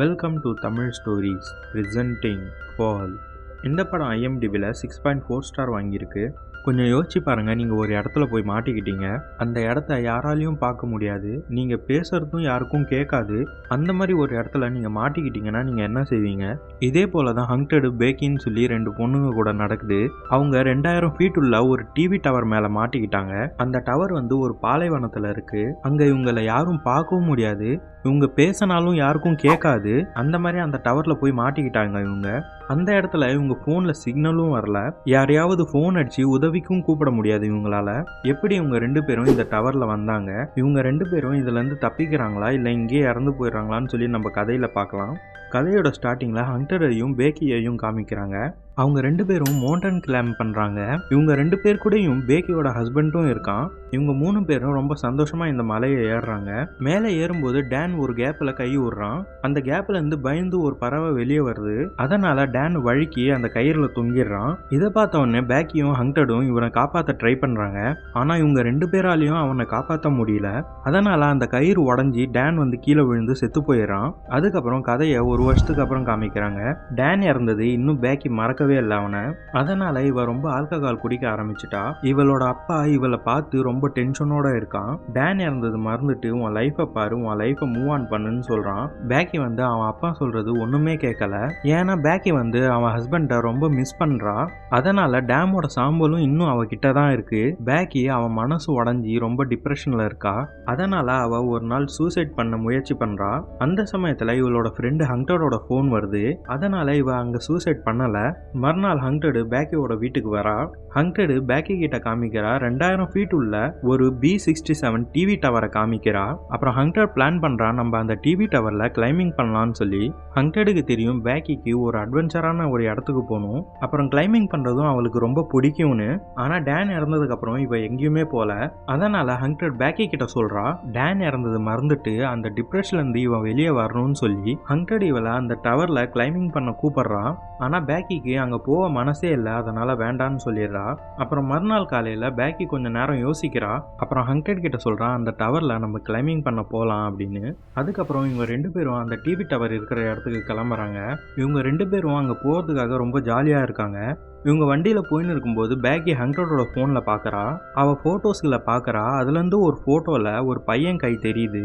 Welcome to Tamil stories presenting fall இந்த படம் ஐஎம்டிபியில் சிக்ஸ் பாயிண்ட் ஃபோர் ஸ்டார் வாங்கியிருக்கு. கொஞ்சம் யோசிச்சு பாருங்கள் நீங்கள் ஒரு இடத்துல போய் மாட்டிக்கிட்டீங்க. அந்த இடத்த யாராலையும் பார்க்க முடியாது. நீங்கள் பேசுகிறதும் யாருக்கும் கேட்காது. அந்த மாதிரி ஒரு இடத்துல நீங்கள் மாட்டிக்கிட்டீங்கன்னா நீங்கள் என்ன செய்வீங்க? இதே போல தான் ஹங்டடு பேக்கின்னு சொல்லி ரெண்டு பொண்ணுங்க கூட நடக்குது. அவங்க ரெண்டாயிரம் ஃபீட் உள்ள ஒரு டிவி டவர் மேலே மாட்டிக்கிட்டாங்க. அந்த டவர் வந்து ஒரு பாலைவனத்தில் இருக்குது அங்கே இவங்களை யாரும் பார்க்கவும் முடியாது. இவங்க பேசினாலும் யாருக்கும் கேட்காது. அந்த மாதிரி அந்த டவரில் போய் மாட்டிக்கிட்டாங்க இவங்க. அந்த இடத்துல இவங்க ஃபோனில் சிக்னலும் வரல. யாரையாவது ஃபோன் அடித்து உதவிக்கும் கூப்பிட முடியாது இவங்களால. எப்படி இவங்க ரெண்டு பேரும் இந்த டவர்ல வந்தாங்க? இவங்க ரெண்டு பேரும் இதுல இருந்து தப்பிக்கிறாங்களா? இல்லை இங்கேயே இறந்து போயிடுறாங்களான்னு சொல்லி நம்ம கதையில பார்க்கலாம். கதையோட ஸ்டார்டிங்கில் ஹண்டரையும் பேக்கியையும் காமிக்கிறாங்க. அவங்க ரெண்டு பேரும் மவுண்டன் கிளைம் பண்ணுறாங்க இவங்க ரெண்டு பேர் கூடயும் பேக்கியோட ஹஸ்பண்டும் இருக்கான். இவங்க மூணு பேரும் ரொம்ப சந்தோஷமாக இந்த மலையை ஏறுறாங்க. மேலே ஏறும்போது டேன் ஒரு கேப்பில் கை விடுறான் அந்த கேப்பில் இருந்து பயந்து ஒரு பறவை வெளியே வருது. அதனால டேன் வழுக்கி அந்த கயிறில் தொங்கிடுறான். இதை பார்த்த உடனே பேக்கியும் ஹங்டடும் இவனை காப்பாற்ற ட்ரை பண்ணுறாங்க ஆனால் இவங்க ரெண்டு பேராலையும் அவனை காப்பாற்ற முடியல. அதனால அந்த கயிறு உடஞ்சி டேன் வந்து கீழே விழுந்து செத்து போயிடுறான். அதுக்கப்புறம் கதையை ஒரு வருஷத்துக்கு அப்புறம் காமிக்கிறாங்க. டேன் இறந்தது இன்னும் பேக்கி பிடிக்கவே இல்லை அவனை. அதனால இவ ரொம்ப ஆல்கஹால் குடிக்க ஆரம்பிச்சிட்டா. இவளோட அப்பா இவளை பார்த்து ரொம்ப டென்ஷனோட இருக்கான். டேன் இறந்தது மறந்துட்டு உன் லைஃப்பை பாரு உன் லைஃப்பை மூவ் ஆன் பண்ணுன்னு சொல்றான். பேக்கி வந்து அவன் அப்பா சொல்றது ஒண்ணுமே கேட்கல ஏன்னா பேக்கி வந்து அவன் ஹஸ்பண்டை ரொம்ப மிஸ் பண்றா. அதனால டேமோட சாம்பலும் இன்னும் அவகிட்ட தான் இருக்கு. பேக்கி அவன் மனசு உடஞ்சி ரொம்ப டிப்ரெஷன்ல இருக்கா. அதனால அவ ஒரு நாள் சூசைட் பண்ண முயற்சி பண்றா. அந்த சமயத்துல இவளோட ஃப்ரெண்டு ஹங்டரோட ஃபோன் வருது. அதனால இவ அங்க சூசைட் பண்ணல. மறுநாள் ஹங்டடு பேக்கியோட வீட்டுக்கு வரா. ஹங்டடு பேக்கி கிட்ட காமிக்கிறா. ரெண்டாயிரம் ஃபீட் உள்ள ஒரு பி சிக்ஸ்டி செவன் டிவி டவரை காமிக்கிறா. அப்புறம் ஹங்டர் பிளான் பண்றா நம்ம அந்த டிவி டவர்ல கிளைம்பிங் பண்ணலாம்னு சொல்லி. ஹங்டடுக்கு தெரியும் பேக்கிக்கு ஒரு அட்வென்ச்சரான ஒரு இடத்துக்கு போகணும். அப்புறம் கிளைம்பிங் பண்றதும் அவளுக்கு ரொம்ப பிடிக்கும்னு. ஆனா டேன் இறந்ததுக்கு அப்புறம் இவ எங்கேயுமே போல அதனால ஹங்டர் பேக்கி கிட்ட சொல்றா டேன் இறந்தது மறந்துட்டு அந்த டிப்ரெஷன்ல இருந்து இவன் வெளியே வரணும்னு சொல்லி. ஹங்டட் இவளை அந்த டவர்ல கிளைம்பிங் பண்ண கூப்பிடுறா. ஆனா பேக்கிக்கு அங்கே போக மனசே இல்லை அதனால் வேண்டான்னு சொல்லிடுறா. அப்புறம் மறுநாள் காலையில் பேக்கி கொஞ்சம் நேரம் யோசிக்கிறா. அப்புறம் ஹங்கட் கிட்ட சொல்கிறான் அந்த டவரில் நம்ம கிளைம்பிங் பண்ண போகலாம் அப்படின்னு. அதுக்கப்புறம் இவங்க ரெண்டு பேரும் அந்த டிவி டவர் இருக்கிற இடத்துக்கு கிளம்புறாங்க. இவங்க ரெண்டு பேரும் அங்கே போகிறதுக்காக ரொம்ப ஜாலியாக இருக்காங்க. இவங்க வண்டியில் போயின்னு இருக்கும்போது பேக்கி ஹங்கரோட ஃபோனில் பார்க்குறா அவள் ஃபோட்டோஸ்களை பார்க்குறா அதுலேருந்து ஒரு ஃபோட்டோவில் ஒரு பையன் கை தெரியுது.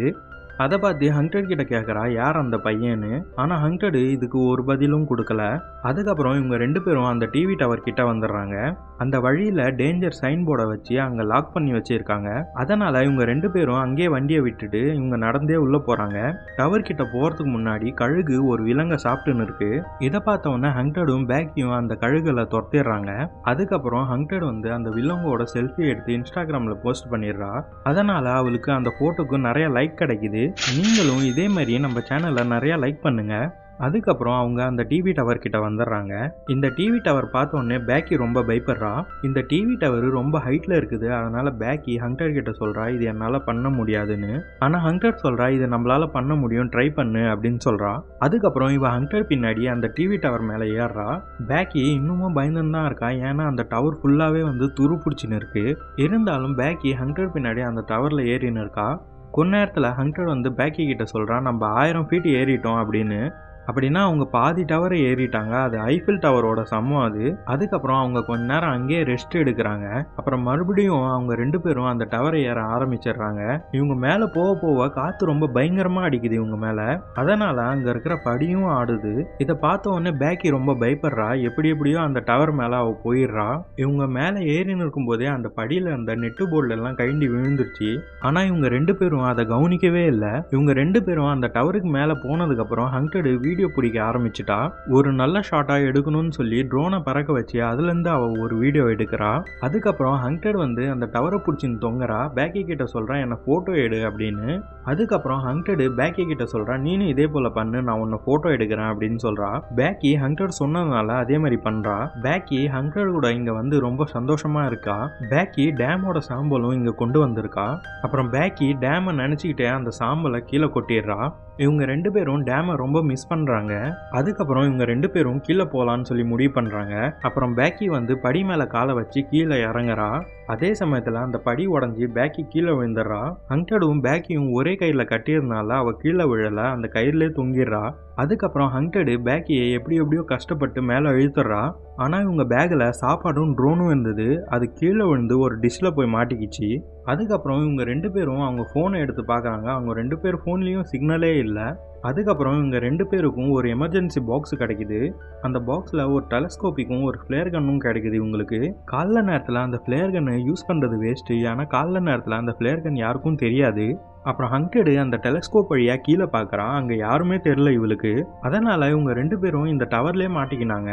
அதை பார்த்து ஹங்டட் கிட்ட கேட்குறா யார் அந்த பையன்னு? ஆனால் ஹங்டடு இதுக்கு ஒரு பதிலும் கொடுக்கல. அதுக்கப்புறம் இவங்க ரெண்டு பேரும் அந்த டிவி டவர் கிட்ட வந்துடுறாங்க. அந்த வழியில் டேஞ்சர் சைன் போர்டை வச்சு அங்கே லாக் பண்ணி வச்சிருக்காங்க. அதனால் இவங்க ரெண்டு பேரும் அங்கேயே வண்டியை விட்டுட்டு இவங்க நடந்தே உள்ளே போகிறாங்க டவர் கிட்ட போகிறதுக்கு முன்னாடி கழுகு ஒரு விலங்கை சாப்பிட்டுன்னு இருக்கு. இதை பார்த்த உடனே ஹங்டடும் பேக்கியும் அந்த கழுகுல துரத்திடுறாங்க. அதுக்கப்புறம் ஹங்டட் வந்து அந்த விலங்கோட செல்ஃபி எடுத்து இன்ஸ்டாகிராமில் போஸ்ட் பண்ணிடுறா. அதனால் அவளுக்கு அந்த ஃபோட்டோக்கு நிறைய லைக் கிடைக்குது. நீங்களும் இதே மாதிரி நம்ம சேனலை நிறைய லைக் பண்ணுங்க. அதுக்கப்புறம் அவங்க அந்த டிவி டவர் கிட்ட வந்துடுறாங்க. இந்த டிவி டவர் பார்த்தோன்னே பேக்கி ரொம்ப பயப்படுறா. இந்த டிவி டவர் ரொம்ப ஹைட்ல இருக்குது. அதனால பேக்கி ஹங்கர் கிட்ட சொல்றா இது என்னால பண்ண முடியாதுன்னு. ஆனா ஹங்கர் சொல்றா இது நம்மளால பண்ண முடியும். ட்ரை பண்ணு. அப்படின்னு சொல்றா. அதுக்கப்புறம் இவ ஹங்கர் பின்னாடி அந்த டிவி டவர் மேல ஏறுறா. பேக்கி இன்னமும் பயந்துன்னு தான் இருக்கா. ஏன்னா அந்த டவர் ஃபுல்லாவே வந்து துரு பிடிச்சின்னு இருக்கு. இருந்தாலும் பேக்கி ஹங்கர் பின்னாடி அந்த டவர்ல ஏறின்னு இருக்கா. கொஞ்ச நேரத்தில் ஹங்டர் வந்து பேக்கி கிட்ட சொல்கிறான் நம்ம ஆயிரம் ஃபீட் ஏறிட்டோம் அப்படின்னு. அப்படின்னா அவங்க பாதி டவரை ஏறிட்டாங்க. அது ஐஃபில் டவரோட சமம் அது. அதுக்கப்புறம் அவங்க கொஞ்ச நேரம் அங்கேயே ரெஸ்ட் எடுக்கிறாங்க. அப்புறம் மறுபடியும் அவங்க ரெண்டு பேரும் அந்த டவரை ஏற ஆரம்பிச்சிடுறாங்க. இவங்க மேலே போக போக காற்று ரொம்ப பயங்கரமாக அடிக்குது இவங்க மேலே. அதனால் அங்கே இருக்கிற படியும் ஆடுது. இதை பார்த்த உடனே பேக்கி ரொம்ப பயப்படுறா. எப்படி எப்படியோ அந்த டவர் மேலே அவள் போயிடுறா. இவங்க மேலே ஏறின்னு இருக்கும்போதே அந்த படியில் அந்த நெட்டு போர்டுல எல்லாம் கைண்டி விழுந்துருச்சு. ஆனால் இவங்க ரெண்டு பேரும் அதை கவனிக்கவே இல்லை. இவங்க ரெண்டு பேரும் அந்த டவருக்கு மேலே போனதுக்கப்புறம் ஹங்டடு வீடியோ பிடிக்க ஆரம்பிச்சிட்டா ஒரு நல்ல ஷாட்டாக எடுக்கணும்னு சொல்லி ட்ரோனை பறக்க வச்சு அதுலேருந்து அவள் ஒரு வீடியோ எடுக்கிறா. அதுக்கப்புறம் ஹங்டட் வந்து அந்த டவரை பிடிச்சின்னு தொங்குறா. பேக்கி கிட்ட சொல்கிறான் என்னை ஃபோட்டோ எடு அப்படின்னு. அதுக்கப்புறம் ஹங்டடு பேக்கி கிட்ட சொல்கிறா நீனும் இதே போல் பண்ணு நான் உன்னை ஃபோட்டோ எடுக்கிறேன் அப்படின்னு சொல்கிறா பேக்கி ஹங்டட் சொன்னதுனால அதே மாதிரி பண்ணுறா பேக்கி ஹங்டட் கூட இங்கே வந்து ரொம்ப சந்தோஷமாக இருக்கா. பேக்கி டேமோட சாம்பலும் இங்கே கொண்டு வந்திருக்கா. அப்புறம் பேக்கி டேமை நினச்சிக்கிட்டே அந்த சாம்பலை கீழே கொட்டிடுறா. இவங்க ரெண்டு பேரும் டேமை ரொம்ப மிஸ் பண்ணுறாங்க அதுக்கப்புறம் இவங்க ரெண்டு பேரும் கீழே போகலான்னு சொல்லி முடிவு பண்ணுறாங்க அப்புறம் பேக்கி வந்து படி மேலே காலை வச்சு கீழே இறங்குறா. அதே சமயத்தில் அந்த படி உடஞ்சி பேக்கி கீழே விழுந்துடுறா ஹங்கடும் பேக்கியும் ஒரே கையில் கட்டியிருந்தால அவள் கீழே விழலை அந்த கயிறுலே தொங்கிடுறா அதுக்கப்புறம் ஹங்கடு பேக்கியை எப்படி எப்படியோ கஷ்டப்பட்டு மேலே இழுத்துறா. ஆனால் இவங்க பேக்கில் சாப்பாடும் ட்ரோனும் இருந்தது. அது கீழே விழுந்து ஒரு டிஷ்ஷில் போய் மாட்டிக்கிச்சு. அதுக்கப்புறம் இவங்க ரெண்டு பேரும் அவங்க ஃபோனை எடுத்து பார்க்குறாங்க அவங்க ரெண்டு பேர் ஃபோன்லேயும் சிக்னலே இல்லை. அதுக்கப்புறம் இவங்க ரெண்டு பேருக்கும் ஒரு எமர்ஜென்சி பாக்ஸ் கிடைக்குது. அந்த பாக்ஸில் ஒரு டெலஸ்கோப்பிக்கும் ஒரு ஃப்ளேர் கன்னும் கிடைக்குது இவங்களுக்கு. காலைல நேரத்தில் அந்த ஃப்ளேர் கன்னு யூஸ் பண்ணுறது வேஸ்ட்டு ஏன்னா காலைல நேரத்தில் அந்த ஃப்ளேர் கன் யாருக்கும் தெரியாது. அப்புறம் ஹங்கடு அந்த டெலஸ்கோப் வழியாக கீழே பார்க்குறான் அங்கே யாருமே தெரில இவளுக்கு. அதனால் இவங்க ரெண்டு பேரும் இந்த டவர்லேயே மாட்டிக்கினாங்க.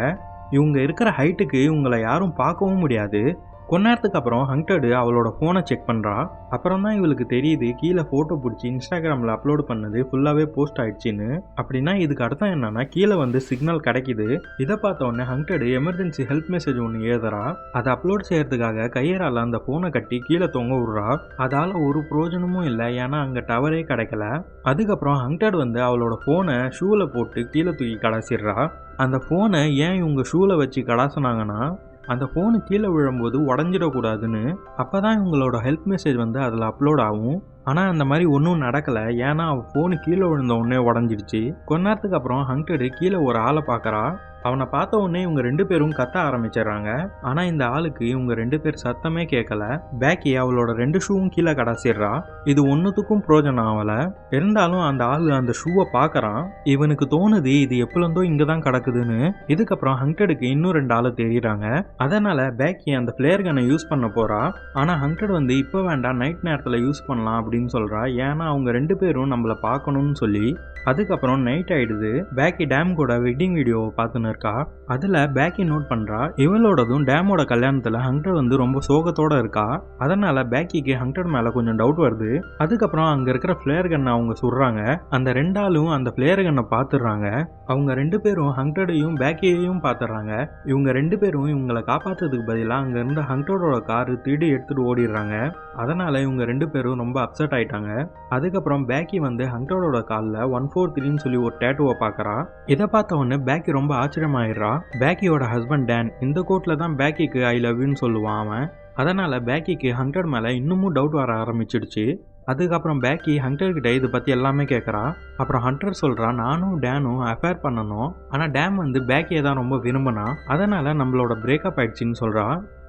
இவங்க இருக்கிற ஹைட்டுக்கு இவங்களை யாரும் பார்க்கவும் முடியாது. கொஞ்ச நேரத்துக்கு அப்புறம் ஹங்டடு அவளோட ஃபோனை செக் பண்ணுறா அப்புறம் தான் இவளுக்கு தெரியுது கீழே ஃபோட்டோ பிடிச்சி இன்ஸ்டாகிராமில் அப்லோட் பண்ணது ஃபுல்லாகவே போஸ்ட் ஆயிடுச்சின்னு. அப்படின்னா இதுக்கு அர்த்தம் என்னன்னா கீழே வந்து சிக்னல் கிடைக்குது. இதை பார்த்த உடனே ஹண்டடு எமர்ஜென்சி ஹெல்ப் மெசேஜ் ஒன்று எழுதுறா. அதை அப்லோட் செய்யறதுக்காக கையரால் அந்த ஃபோனை கட்டி கீழே தொங்க விடுறா. அதால் ஒரு பிரயோஜனமும் இல்லை ஏன்னா அங்கே டவரே கிடைக்கல. அதுக்கப்புறம் ஹண்டட் வந்து அவளோட ஃபோனை ஷூவில் போட்டு கீழே தூக்கி கடாசிடுறா அந்த ஃபோனை ஏன் இவங்க ஷூவில் வச்சு கடாசினாங்கன்னா அந்த ஃபோனு கீழே விழும்போது உடஞ்சிடக்கூடாதுன்னு அப்போ தான் இவங்களோட ஹெல்ப் மெசேஜ் வந்து அதில் அப்லோட் ஆகும். ஆனால் அந்த மாதிரி ஒன்றும் நடக்கலை. ஏன்னா அவள் ஃபோனு கீழே விழுந்த உடனே உடஞ்சிடுச்சு. கொஞ்ச நேரத்துக்கு அப்புறம் ஹங்கடு கீழே ஒரு ஆளை பார்க்குறா. அவனை பார்த்த உடனே இவங்க ரெண்டு பேரும் கத்த ஆரம்பிச்சிடுறாங்க. ஆனால் இந்த ஆளுக்கு இவங்க ரெண்டு பேர் சத்தமே கேட்கல பேக்கி அவளோட ரெண்டு ஷூவும் கீழே கடாசிடுறா. இது ஒன்றுத்துக்கும் பிரோஜனம் ஆகலை. இருந்தாலும் அந்த ஆள் அந்த ஷூவை பார்க்குறான். இவனுக்கு தோணுது இது எப்போலேருந்தோ இங்கே தான் கிடக்குதுன்னு. இதுக்கப்புறம் ஹங்கடுக்கு இன்னும் ரெண்டு ஆளு தெரியுறாங்க அதனால் பேக்கி அந்த பிளேயர் கனை யூஸ் பண்ண போகிறா ஆனால் ஹங்கட் வந்து இப்போ வேண்டாம் நைட் நேரத்தில் யூஸ் பண்ணலாம் அப்படின்னு சொல்கிறா ஏன்னா அவங்க ரெண்டு பேரும் நம்மளை பார்க்கணும்னு சொல்லி அதுக்கப்புறம் நைட் ஆயிடுது. பேக்கி டேம் கூட வெட்டிங் வீடியோவை பார்த்துன்னு இருக்கா? அதில் பேக்கி நோட் பண்ணுறா இவளோடதும் டேமோட கல்யாணத்தில் ஹங்கர் வந்து ரொம்ப சோகத்தோட இருக்கா? அதனால் பேக்கிக்கு ஹங்கர் மேலே கொஞ்சம் டவுட் வருது. அதுக்கப்புறம் அங்கே இருக்கிற ஃப்ளேர் கன்னை அவங்க சுடுறாங்க. அந்த ரெண்டாலும் அந்த ஃப்ளேர் கன்னை பார்த்துடுறாங்க அவங்க ரெண்டு பேரும் ஹங்கரையும் பேக்கியையும் பார்த்துடுறாங்க இவங்க ரெண்டு பேரும் இவங்களை காப்பாற்றுறதுக்கு பதிலாக அங்கேருந்து ஹங்கரோட காரு திருடி எடுத்துகிட்டு ஓடிடுறாங்க. அதனால் இவங்க ரெண்டு பேரும் ரொம்ப அப்செட் ஆயிட்டாங்க. அதுக்கப்புறம் பேக்கி வந்து ஹங்கரோட காலில் ஒன் ஃபோர் த்ரீன்னு சொல்லி ஒரு டேட்டுவை பார்க்குறா இதை பார்த்த உடனே பேக்கி ரொம்ப ஆச்சரியமாயிடுறா. பேக்கியோட ஹஸ்பண்ட் டேன் இந்த கோட்டில் தான் பேக்கிக்கு ஐ லவ்யூன்னு சொல்லுவான் அவன். அதனால் பேக்கிக்கு ஹண்ட்ரட் மேலே இன்னமும் டவுட் வர ஆரம்பிச்சிடுச்சு. அதுக்கப்புறம் பேக்கி ஹண்டர் கிட்ட இதை பற்றி எல்லாமே கேட்குறா அப்புறம் ஹண்டர் சொல்கிறான் நானும் டேனும் அஃபேர் பண்ணணும். ஆனால் டேம் வந்து பேக்கியை தான் ரொம்ப விரும்பினா அதனால் நம்மளோட பிரேக்கப் ஆயிடுச்சின்னு சொல்கிறா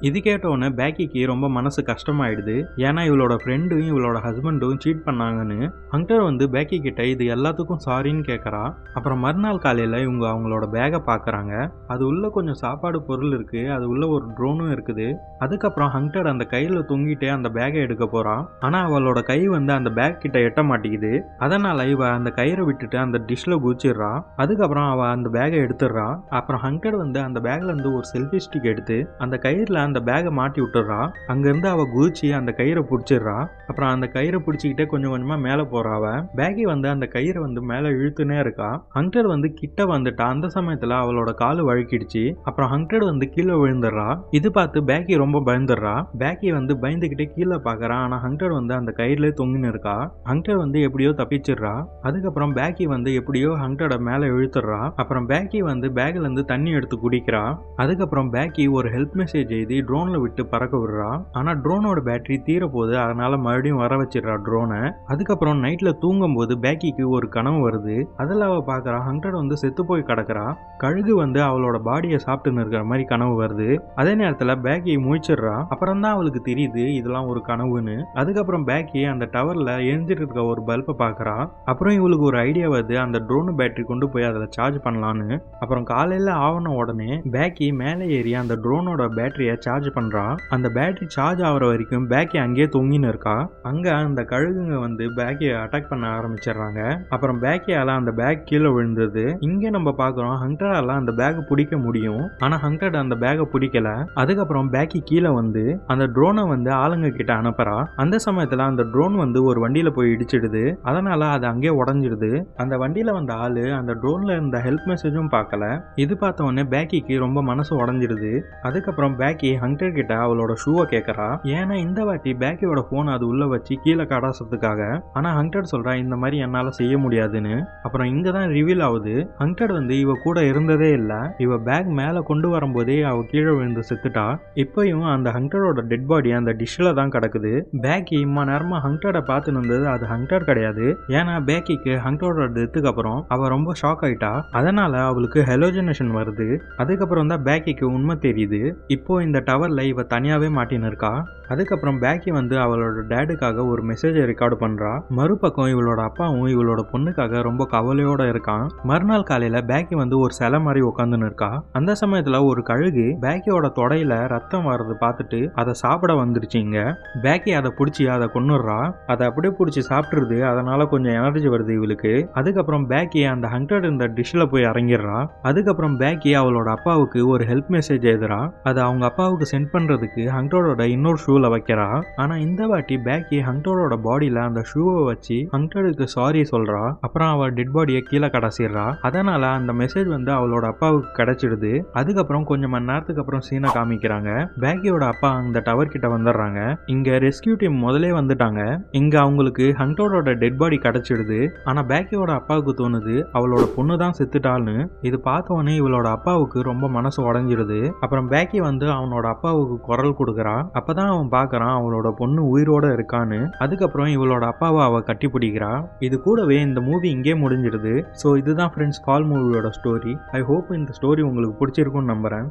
இது கேட்டவுடனே பேக்கிக்கு ரொம்ப மனசு கஷ்டமாயிடுது. ஏன்னா இவளோட ஃப்ரெண்டும் இவளோட ஹஸ்பண்டும் சீட் பண்ணாங்கன்னு. ஹங்டர் வந்து பேக்கி கிட்ட இது எல்லாத்துக்கும் சாரின்னு கேட்குறா அப்புறம் மறுநாள் காலையில் இவங்க அவங்களோட பேகை பார்க்குறாங்க அது உள்ளே கொஞ்சம் சாப்பாடு பொருள் இருக்குது அது உள்ளே ஒரு ட்ரோனும் இருக்குது. அதுக்கப்புறம் ஹங்டர் அந்த கையில் தொங்கிட்டே அந்த பேகை எடுக்க போகிறான் ஆனால் அவளோட கை வந்து அந்த பேக் கிட்ட எட்ட மாட்டேங்குது. அதனால் இவ அந்த கயிறை விட்டுட்டு அந்த டிஷ்ஷில் குதிச்சிடுறா. அதுக்கப்புறம் அவள் அந்த பேகை எடுத்துடுறா. அப்புறம் ஹங்டர் வந்து அந்த பேக்லேருந்து ஒரு செல்ஃபி ஸ்டிக் எடுத்து அந்த கயிறில் அந்த பேகை மாட்டி விட்டுறா அங்கேருந்து அவள் குதிச்சு அந்த கயிறை பிடிச்சிடுறா. அப்புறம் அந்த கயிறை பிடிச்சிக்கிட்டே கொஞ்சம் கொஞ்சமாக மேலே போகிறா அவள் பேகி வந்து அந்த கயிறை வந்து மேலே இழுத்துனே இருக்கா. ஹங்டர் வந்து கிட்ட வந்துட்டா. அந்த சமயத்தில் அவளோட காலு வழுக்கிடுச்சு. அப்புறம் ஹங்டர் வந்து கீழே விழுந்துடுறா. இது பார்த்து பேக்கி ரொம்ப பயந்துடுறா. பேக்கி வந்து பயந்துக்கிட்டே கீழே பார்க்கறான் ஆனால் ஹங்டர் வந்து அந்த கயிறுலேயே தொங்கின்னு இருக்கா. ஹங்டர் வந்து எப்படியோ தப்பிச்சிடுறா. அதுக்கப்புறம் பேக்கி வந்து எப்படியோ ஹண்டரோட மேலே இழுத்துடுறா. அப்புறம் பேக்கி வந்து பேக்லேருந்து தண்ணி எடுத்து குடிக்கிறா. அதுக்கப்புறம் பேக்கி ஒரு ஹெல்ப் மெசேஜ் எழுதி ட்ரோன்ல விட்டு பறக்க விடுறா. ஆனா ட்ரோனோட பேட்டரி தீர போகுது அதனால மறுபடியும் வர வச்சிடறா ட்ரோனை அதுக்கப்புறம் நைட்ல தூங்கும் போது பேக்கிக்கு ஒரு கனவு வருது. அதில் அவ பார்க்கறா ஹண்ட்ரட் வந்து செத்து போய் கிடக்குறா. கழுகு வந்து அவளோட பாடியை சாப்பிட்டுன்னு இருக்கிற மாதிரி கனவு வருது. அதே நேரத்தில் பேக்கியை முழிச்சிடுறா. அப்புறம் தான் அவளுக்கு தெரியுது இதெல்லாம் ஒரு கனவுன்னு. அதுக்கப்புறம் பேக்கி அந்த டவர்ல எழுந்துட்டு இருக்க ஒரு பல்பை பார்க்கறா அப்புறம் இவளுக்கு ஒரு ஐடியா வருது அந்த ட்ரோனு பேட்டரி கொண்டு போய் அதில் சார்ஜ் பண்ணலான்னு. அப்புறம் காலையில் ஆவன உடனே பேக்கி மேலே ஏறி அந்த ட்ரோனோட பேட்டரியை சார்ஜ் பண்ணுறா அந்த பேட்டரி சார்ஜ் ஆகிற வரைக்கும் பேக்கி அங்கேயே தொங்கின்னு இருக்கா? அங்கே அந்த கழுகுங்க வந்து பேக்கியை அட்டாக் பண்ண ஆரம்பிச்சிடுறாங்க. அப்புறம் பேக்கியால் அந்த பேக் கீழே விழுந்தது. இங்கே நம்ம பார்க்குறோம் ஹண்ட்ரடால அந்த பேக்கை பிடிக்க முடியும். ஆனால் ஹண்ட்ரட் அந்த பேக்கை பிடிக்கல. அதுக்கப்புறம் பேக்கி கீழே வந்து அந்த ட்ரோனை வந்து ஆளுங்க கிட்ட அனுப்புறா. அந்த சமயத்தில் அந்த ட்ரோன் வந்து ஒரு வண்டியில் போய் இடிச்சிடுது. அதனால அது அங்கேயே உடஞ்சிடுது. அந்த வண்டியில் வந்த ஆள் அந்த ட்ரோனில் இருந்த ஹெல்ப் மெசேஜும் பார்க்கல. இது பார்த்த உடனே பேக்கிக்கு ரொம்ப மனசு உடஞ்சிடுது. அதுக்கப்புறம் பேக்கி ஹங்கர் கிட்ட அவளோட ஷூவை கேட்கறா ஏன்னா இந்த வாட்டி பேக்கியோட போன் அது உள்ள வச்சு கீழே கடாசத்துக்காக ஆனா ஹங்கர் சொல்றா இந்த மாதிரி என்னால செய்ய முடியாதுன்னு. அப்புறம் இங்க தான் ரிவீல் ஆகுது. ஹங்கர் வந்து இவ கூட இருந்ததே இல்ல. இவ பேக் மேல கொண்டு வரும்போதே அவ கீழே விழுந்து செத்துட்டா. இப்பயும் அந்த ஹங்கரோட டெட் பாடி அந்த டிஷ்ல தான் கிடக்குது. பேக்கி இம்மா நேரமா ஹங்கரை பார்த்து இருந்தது அது ஹங்கர் கிடையாது. ஏன்னா பேக்கிக்கு ஹங்கரோட டெத்துக்கு அப்புறம் அவ ரொம்ப ஷாக் ஆயிட்டா. அதனால அவளுக்கு ஹெலோஜனேஷன் வருது. அதுக்கப்புறம் தான் பேக்கிக்கு உண்மை தெரியுது. இப்போ இந்த டவர்ல இவ தனியாவே மாட்டின்னு இருக்கா அதுக்கப்புறம் பேக்கி வந்து அவளோட டேடுக்காக ஒரு மெசேஜை ரெக்கார்டு பண்றா. மறுபக்கம் இவளோட அப்பாவும் இவளோட பொண்ணுக்காக ரொம்ப கவலையோட இருக்கான். மறுநாள் காலையில பேக்கி வந்து ஒரு சிலை மாதிரி உட்காந்துன்னு இருக்கா அந்த சமயத்துல ஒரு கழுகு பேக்கியோட தொடையில ரத்தம் வர்றது பார்த்துட்டு அதை சாப்பிட வந்துருச்சுங்க பேக்கி அதை பிடிச்சி அதை கொன்னுடுறா. அதை அப்படியே பிடிச்சி சாப்பிட்றது அதனால கொஞ்சம் எனர்ஜி வருது இவளுக்கு. அதுக்கப்புறம் பேக்கி அந்த ஹண்ட்ரட் இந்த டிஷ்ல போய் இறங்கிடுறா. அதுக்கப்புறம் பேக்கி அவளோட அப்பாவுக்கு ஒரு ஹெல்ப் மெசேஜ் எழுதுறா. அது அவங்க ஹங்டாவுக்கு சென்ட் பண்ணுறதுக்கு ஹங்டரோட இன்னொரு ஷூவில் வைக்கிறா. ஆனால் இந்த வாட்டி பேக்கி ஹங்டரோட பாடியில் அந்த ஷூவை வச்சு ஹங்டருக்கு சாரி சொல்கிறா அப்புறம் அவள் டெட் பாடியை கீழே கடைசிடுறா அதனால் அந்த மெசேஜ் வந்து அவளோட அப்பாவுக்கு கிடைச்சிடுது. அதுக்கப்புறம் கொஞ்சம் மணி நேரத்துக்கு அப்புறம் சீனை காமிக்கிறாங்க. பேக்கியோட அப்பா அந்த டவர் கிட்ட வந்துடுறாங்க. இங்கே ரெஸ்கியூ டீம் முதலே வந்துட்டாங்க. இங்கே அவங்களுக்கு ஹங்டோடோட டெட் பாடி கிடைச்சிடுது. ஆனால் பேக்கியோட அப்பாவுக்கு தோணுது அவளோட பொண்ணு தான் செத்துட்டாள்னு. இது பார்த்தோன்னே இவளோட அப்பாவுக்கு ரொம்ப மனசு உடஞ்சிடுது. அப்புறம் பேக்கி வந்து அவனோட அவனோட அப்பாவுக்கு குரல் கொடுக்குறா அப்பதான் அவன் பார்க்கறான் அவளோட பொண்ணு உயிரோட இருக்கான்னு. அதுக்கப்புறம் இவளோட அப்பாவை அவ கட்டி பிடிக்கிறான் இது கூடவே இந்த மூவி இங்கே முடிஞ்சிடுது. ஸோ இதுதான் ஃப்ரெண்ட்ஸ் கால் மூவியோட ஸ்டோரி ஐ ஹோப் இந்த ஸ்டோரி உங்களுக்கு பிடிச்சிருக்கும்னு நம்புறேன்.